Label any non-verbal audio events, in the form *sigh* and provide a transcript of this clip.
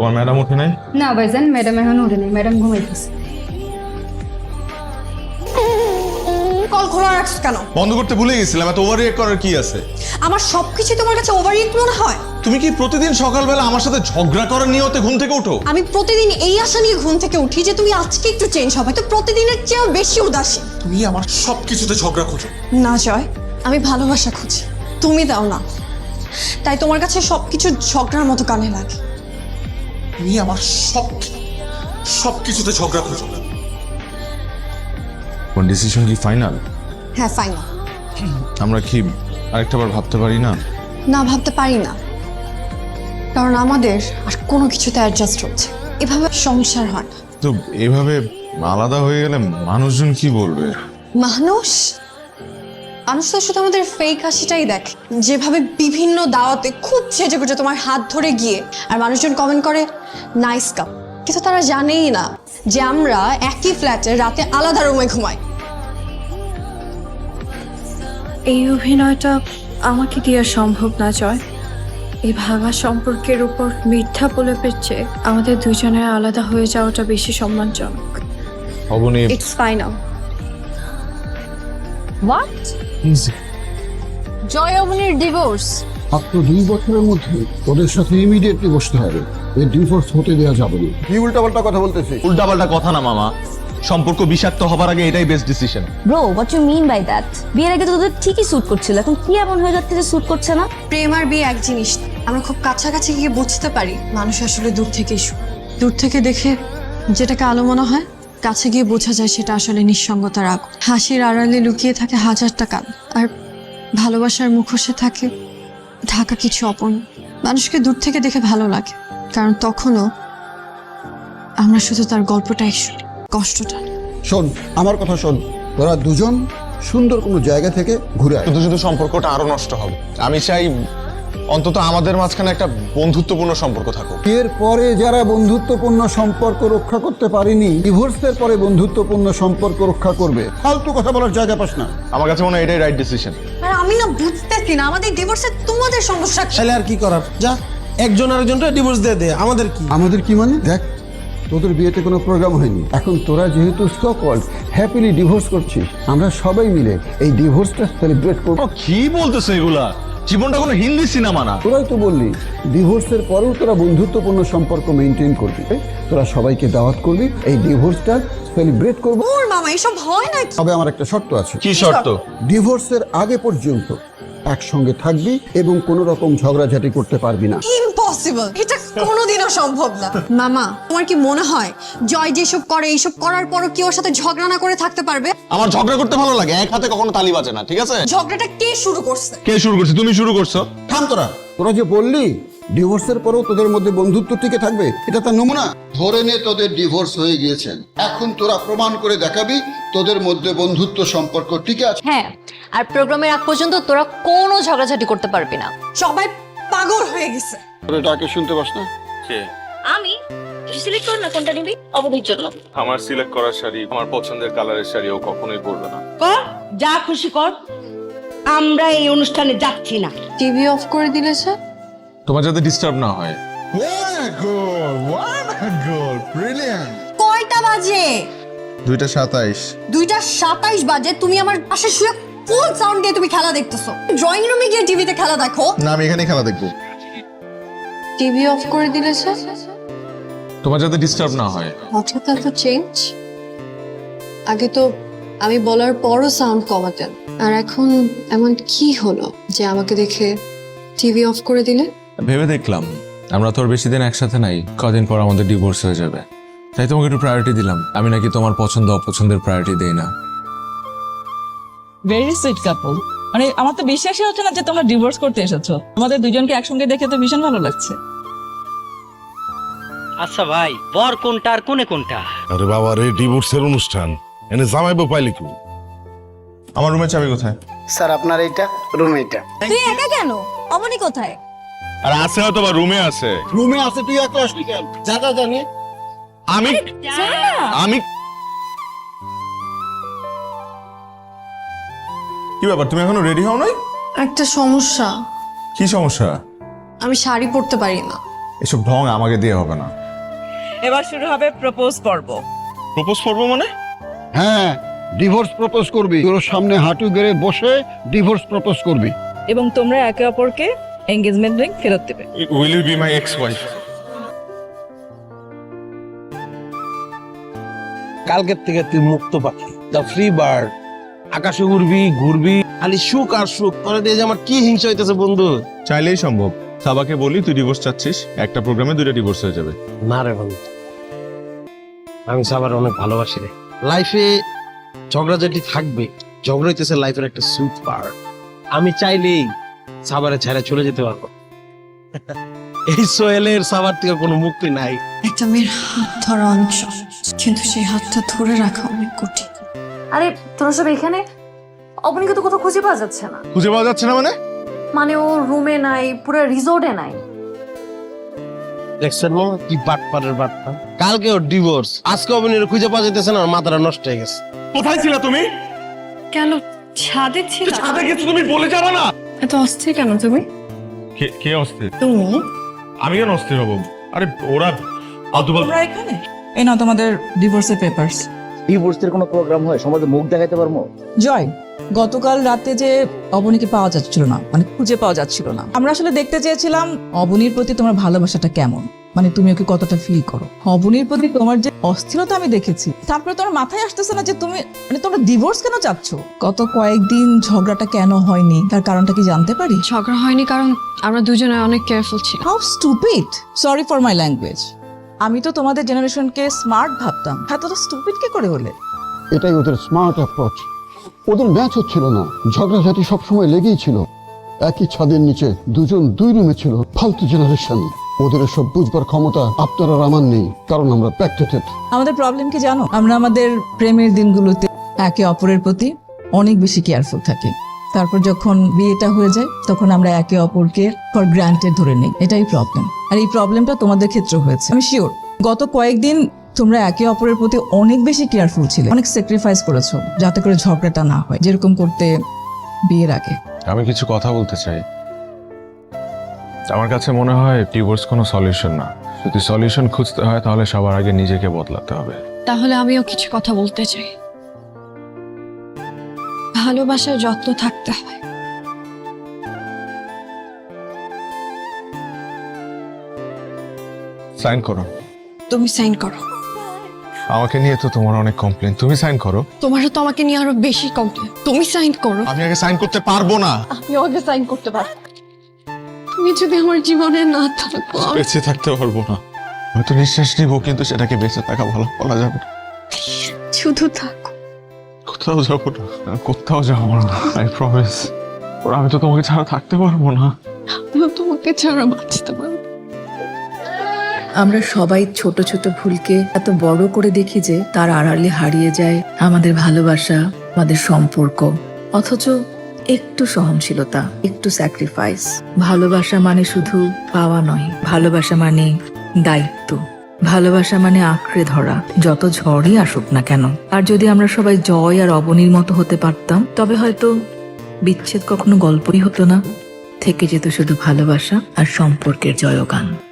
তোমার ম্যাডাম উঠে নাই? না ভাইজান ম্যাডাম এখন উঠেনি ম্যাডাম ঘুমাইতেছে কল খোলা রাখছ কেন? বন্ধ করতে ভুলে গেছিলাম এত ওভার করার কি আছে? আমার সবকিছু তোমার কাছে ওভার মনে হয়? তুমি কি প্রতিদিন সকালবেলা আমার সাথে ঝগড়া করার নিয়তে ঘুম থেকে উঠো আমি প্রতিদিন এই আশা নিয়ে ঘুম থেকে উঠি যে তুমি আজকে একটু চেঞ্জ হবে তো প্রতিদিনের চেয়েও বেশি উদাসীন তুমি আমার সব কিছুতে ঝগড়া খোঁজো। না জয় আমি ভালোবাসা খুঁজি। তুমি দাও না। তাই তোমার কাছে সবকিছু ঝগড়ার মতো কানে লাগে। তুমি আমার সব সব কিছুতে ঝগড়া খোঁজো কোন ডিসিশন কি ফাইনাল হ্যাঁ ফাইনাল আমরা কি আরেকটা বার ভাবতে পারি না? না ভাবতে পারি না। কারণ আমাদের আর কোনো কিছুতে অ্যাডজাস্ট হচ্ছে এভাবে সংসার হয় না। তো এভাবে আলাদা হয়ে গেলে মানুষজন কি বলবে? মানুষ? মানুষ তো শুধু আমাদের ফেক হাসিটাই দেখে যেভাবে বিভিন্ন দাওয়াতে খুব সেজে গুজে তোমার হাত ধরে গিয়ে আর মানুষজন কমেন্ট করে নাইস কাপ কিন্তু তারা জানেই না যে আমরা একই ফ্ল্যাটে রাতে আলাদা রুমে ঘুমাই। এই অভিনয়টা আমাকে দেওয়া সম্ভব না জয়। এই ভাঙা সম্পর্কের উপর মিথ্যা বলে পেচ্ছে আমাদের দুজনের আলাদা হয়ে যাওয়াটা বেশি সম্মানজনক। ইটস ফাইনাল হোয়াট জয় অবনীর ডিভোর্স মাত্র দুই বছরের মধ্যে ওদের সাথে ইমিডিয়েটলি বসতে হবে। এর ডিভোর্স হতে দেওয়া যাবে না। কি উল্টাপাল্টা কথা বলতেছিস? উল্টাপাল্টা কথা না মামা। সম্পর্ক বিষাক্ত হবার আগে এটাই best decision bro what you mean by that বিয়ের আগে তো তোদের ঠিকই স্যুট করছিল এখন কি এমন হয়ে যাচ্ছে যে স্যুট করছে না? প্রেম আর বিয়ে এক জিনিস আমরা খুব কাছাকাছি গিয়ে বুঝতে পারি মানুষ আসলে দূর সুখ। দূর থেকে দেখে যেটাকে আলো মনে হয় কাছে গিয়ে বোঝা যায় সেটা আসলে নিঃসঙ্গতার আগ হাসির আড়ালে লুকিয়ে থাকে হাজারটা কাল আর ভালোবাসার মুখোশে থাকে ঢাকা কিছু অপন। মানুষকে দূর থেকে দেখে ভালো লাগে। কারণ তখনও আমরা শুধু তার গল্পটাই শুনি কষ্টটা। শোন আমার কথা শোন। তোরা দুজন সুন্দর কোনো জায়গা থেকে ঘুরে আয়। শুধু শুধু সম্পর্কটা আরও নষ্ট হবে। আমি চাই অন্তত আমাদের মাঝখানে একটা বন্ধুত্বপূর্ণ সম্পর্ক থাকুক। এর পরে যারা বন্ধুত্বপূর্ণ সম্পর্ক রক্ষা করতে পারেনি ডিভোর্সের পরে বন্ধুত্বপূর্ণ সম্পর্ক রক্ষা করবে। ফালতু কথা বলার জায়গা পাস না। আমার কাছে মনে হয় এটাই রাইট ডিসিশন আর আমি না বুঝতেছি না আমাদের ডিভোর্সে তোমাদের সমস্যা কি? তাহলে আর কি করার? যা একজন আরেকজনটা ডিভোর্স দিয়ে দে আমাদের কি? আমাদের কি মানে? দেখ তোদের বিয়েতে কোনো প্রোগ্রাম হয়নি। এখন তোরা যেহেতু সকল্ড হ্যাপিলি ডিভোর্স করছিস আমরা সবাই মিলে এই ডিভোর্সটা সেলিব্রেট করব। কি বলতেছে এগুলা? জীবনটা কোনো হিন্দি সিনেমা না। তোরাই তো বললি ডিভোর্সের পরেও তোরা বন্ধুত্বপূর্ণ সম্পর্ক মেনটেন করবি। তোরা সবাইকে দাওয়াত করবি এই ডিভোর্সটা সেলিব্রেট করব। ওর মামা এসব হয় না তবে আমার একটা শর্ত আছে। কি শর্ত? ডিভোর্সের আগে পর্যন্ত একসঙ্গে থাকবি এবং কোনো রকম ঝগড়াঝাটি করতে পারবি না। ইম্পসিবল এটা কোনোদিনও সম্ভব না। মামা তোমার কি মনে হয় জয় যেসব করে এইসব করার পরও কি ওর সাথে ঝগড়া না করে থাকতে পারবে? আমার ঝগড়া করতে ভালো লাগে এক হাতে কখনো তালি বাজে না ঠিক আছে? ঝগড়াটা কে শুরু করছে? কে শুরু করছে? তুমি শুরু করছ। থাম তোরা। তোরা যে বললি ডিভোর্সের পরেও তোদের মধ্যে বন্ধুত্ব টিকে থাকবে এটা তার নমুনা। ধরে নে তোদের ডিভোর্স হয়ে গিয়েছেন। এখন তোরা প্রমাণ করে দেখাবি তোদের মধ্যে বন্ধুত্ব সম্পর্ক টিকে আছে। হ্যাঁ আর প্রোগ্রামের আগ পর্যন্ত তোরা কোনো ঝগড়াঝাটি করতে পারবি না। সবাই পাগল হয়ে গেছে। ডাকে শুনতে পাস না? আমি? সিলেক্ট কর না কোনটা নিবি? অবধির জন্য আমার সিলেক্ট করা শাড়ি আমার পছন্দের কালারের শাড়ি ও কখনোই পরবে না। কর যা খুশি কর। আমরা এই অনুষ্ঠানে যাচ্ছি না। টিভি অফ করে দিলে স্যার? তোমার যাতে ডিস্টার্ব না হয়। কয়টা বাজে? দুইটা সাতাইশ। দুইটা সাতাইশ বাজে তুমি আমার পাশে শুয়ে ফুল সাউন্ড দিয়ে তুমি খেলা দেখতেছো। ড্রয়িং রুমে গিয়ে টিভিতে খেলা দেখো। না আমি এখানে খেলা দেখব। টিভি অফ করে দিলে স্যার? তোমার যাতে ডিস্টার্ব না হয়। হঠাৎ এত চেঞ্জ আগে তো আমি বলার পরও সাউন্ড কমাতেন। আর এখন এমন কি হলো যে আমাকে দেখে টিভি অফ করে দিলে? ভেবে দেখলাম আমরা তোর বেশি দিন একসাথে নাই কদিন পর আমাদের ডিভোর্স হয়ে যাবে। তাই তোমাকে একটু প্রায়োরিটি দিলাম। আমি নাকি তোমার পছন্দ অপছন্দের প্রায়োরিটি দেই না। ভেরি সুইট কাপল মানে আমার তো বিশ্বাসই হচ্ছে না যে তোমরা ডিভোর্স করতে এসেছ। আমাদের দুজনকে একসঙ্গে দেখে তো ভীষণ ভালো লাগছে। আচ্ছা ভাই বর কোনটা আর কোনে কোনটা? আরে বাবা রে ডিভোর্সের অনুষ্ঠান। এনে জামাইবো পাইলি কি? আমার রুমের চাবি কোথায়? স্যার আপনার এইটা রুম এইটা। তুই একা কেন? অবনি কোথায়? আর আছে হয়তো বা রুমে আছে। রুমে আছে তুই একলা আসলি কেন? যা যা জানি আমি আমি কি ব্যাপার তুমি এখনও রেডি হও নাই? একটা সমস্যা। কি সমস্যা? আমি শাড়ি পরতে পারি না। এসব ঢং আমাকে দিয়ে হবে না। এবার শুরু হবে প্রপোজ পর্ব। প্রপোজ করব মানে? হ্যাঁ ডিভোর্স প্রপোজ করবি। তোর সামনে হাঁটু গেড়ে বসে ডিভোর্স প্রপোজ করবি। এবং তোমরা একে অপরকে এঙ্গেজমেন্ট রিং ফেরত দেবে। Will you be my ex wife কালকের থেকে তুই মুক্ত পাখি দ্য ফ্রি বার্ড আকাশে উড়বি ঘুরবি। খালি সুখ আর সুখ তোরা দিয়ে যে আমার কি হিংসা হইতেছে বন্ধু? চাইলেই সম্ভব। সাবাকে বলি তুই ডিভোর্স চাচ্ছিস একটা প্রোগ্রামে দুইটা ডিভোর্স হয়ে যাবে। না রে বন্ধু আমি সাবার অনেক ভালোবাসি রে। লাইফে ঝগড়াঝাটি থাকবে ঝগড়া হইতেছে লাইফের একটা সুইট পার্ট আমি চাইলেই সাবারে ছেড়ে চলে যেতে পারব। *laughs* এই সোহেলের সাবার থেকে কোনো মুক্তি নাই। একটা মেয়ের হাত ধরা সহজ কিন্তু সেই হাতটা ধরে রাখা অনেক কঠিন। আরে তোরা সব এখানে? অবনীকে তো কোথাও খুঁজে পাওয়া যাচ্ছে না। খুঁজে পাওয়া যাচ্ছে না মানে? মানে ও রুমে নাই পুরো রিসোর্টে নাই। দেখছেন মামা কি বাটপারের বাটপা কালকে ওর ডিভোর্স আজকে অবনীর খুঁজে পাওয়া যেতেছে না মাথাটা নষ্ট হয়ে গেছে। কোথায় ছিল তুমি? কেন ছাদে ছিল? ছাদে কিছু তুমি বলে যাবে না। এত অস্থির কেন তুমি? কে কে অস্থির? তুমি? আমি কেন অস্থির হব? আরে ওরা তোমরা এখানে? এই নাও তোমাদের ডিভোর্সের পেপারস ডিভোর্সের কোনো প্রোগ্রাম হয়? সমাজে মুখ দেখাইতে পারব? জয় গতকাল রাতে যে অবনীকে পাওয়া যাচ্ছিল না মানে খুঁজে পাওয়া যাচ্ছিল না। আমরা আসলে দেখতে চেয়েছিলাম অবনীর প্রতি তোমার ভালোবাসাটা কেমন? মানে তুমি ওকে কতটা ফিল করো? অবনীর প্রতি তোমার যে অস্থিরতা আমি দেখেছি তারপরে তোমার মাথায় আসতেছে না যে তুমি মানে তোমরা ডিভোর্স কেন চাচ্ছ গত কয়েকদিন ঝগড়াটা কেন হয়নি? তার কারণটা কি জানতে পারি? ঝগড়া হয়নি কারণ আমরা দুজনে অনেক কেয়ারফুল ছিল how stupid sorry for my language আমি তো তোমাদের জেনারেশনকে স্মার্ট ভাবতাম। হ্যাঁ এতটা স্টুপিড কে করে হলে? এটাই ওদের স্মার্ট অ্যাপ্রোচ ওদের ম্যাচ হচ্ছিল না। ঝগড়াঝাটি সবসময় লেগেই ছিল। একই ছাদের নিচে দুজন দুই রুমে ছিল ফালতু জেনারেশন ওদের সব বুঝবার ক্ষমতা আপনার আর আমার নেই কারণ আমরা প্যাক্টেটেড আমাদের প্রবলেম কি জানো? আমরা আমাদের প্রেমের দিনগুলোতে একে অপরের প্রতি অনেক বেশি কেয়ারফুল থাকি। তারপর যখন বিয়েটা হয়ে যায় তখন আমরা একে অপরকে ফর গ্রান্টেড ধরে নিই। এটাই প্রবলেম আর এই প্রবলেমটা তোমাদের ক্ষেত্রে হয়েছে। আমি শিওর গত কয়েকদিন তোমরা একে অপরের প্রতি অনেক বেশি কেয়ারফুল ছিলে। অনেক স্যাক্রিফাইস করেছ যাতে করে ঝগড়াটা না হয় যেরকম করতে বিয়ের আগে। আমি কিছু কথা বলতে চাই। আমার কাছে মনে হয় ডিভোর্স কোনো সলিউশন না। যদি সলিউশন খুঁজতে হয় তাহলে সবার আগে নিজেকে বদলাতে হবে। তাহলে আমিও কিছু কথা বলতে চাই। ভালোবাসার যত্ন থাকতে হয়। সাইন করো। তুমি সাইন করো। আমাকে নিয়ে তো তোমার অনেক কমপ্লেন তুমি সাইন করো। তোমারও তো আমাকে নিয়ে আরও বেশি কমপ্লেন তুমি সাইন করো। আমি আগে সাইন করতে পারব না। আমি আগে সাইন করতে পারব। তুমি যদি আমার জীবনে না থাকো। বেঁচে থাকতে পারব না। আমি হয়তো নিঃশ্বাস নিবো কিন্তু সেটাকে বেঁচে থাকা ভালো বলা যাবে শুধু থাকো। কোথাও যাব না। কোথাও যাব না আই প্রমিস ওরা আমি তো তোমাকে ছাড়া থাকতে পারব না। আমিও তোমাকে ছাড়া বাঁচতে পারব আমরা সবাই ছোট ছোট ভুলকে এত বড় করে দেখি যে তার আড়ালে হারিয়ে যায় আমাদের ভালোবাসা আমাদের সম্পর্ক। অথচ একটু সহনশীলতা একটু স্যাক্রিফাইস ভালোবাসা মানে শুধু পাওয়া নয় ভালোবাসা মানে দায়িত্ব। ভালোবাসা মানে আঁকড়ে ধরা। যত ঝড়ই আসুক না কেন। আর যদি আমরা সবাই জয় আর অবনীর মতো হতে পারতাম, তবে হয়তো বিচ্ছেদ কখনো গল্পই হতো না। থেকে যেত শুধু ভালোবাসা আর সম্পর্কের জয়গান।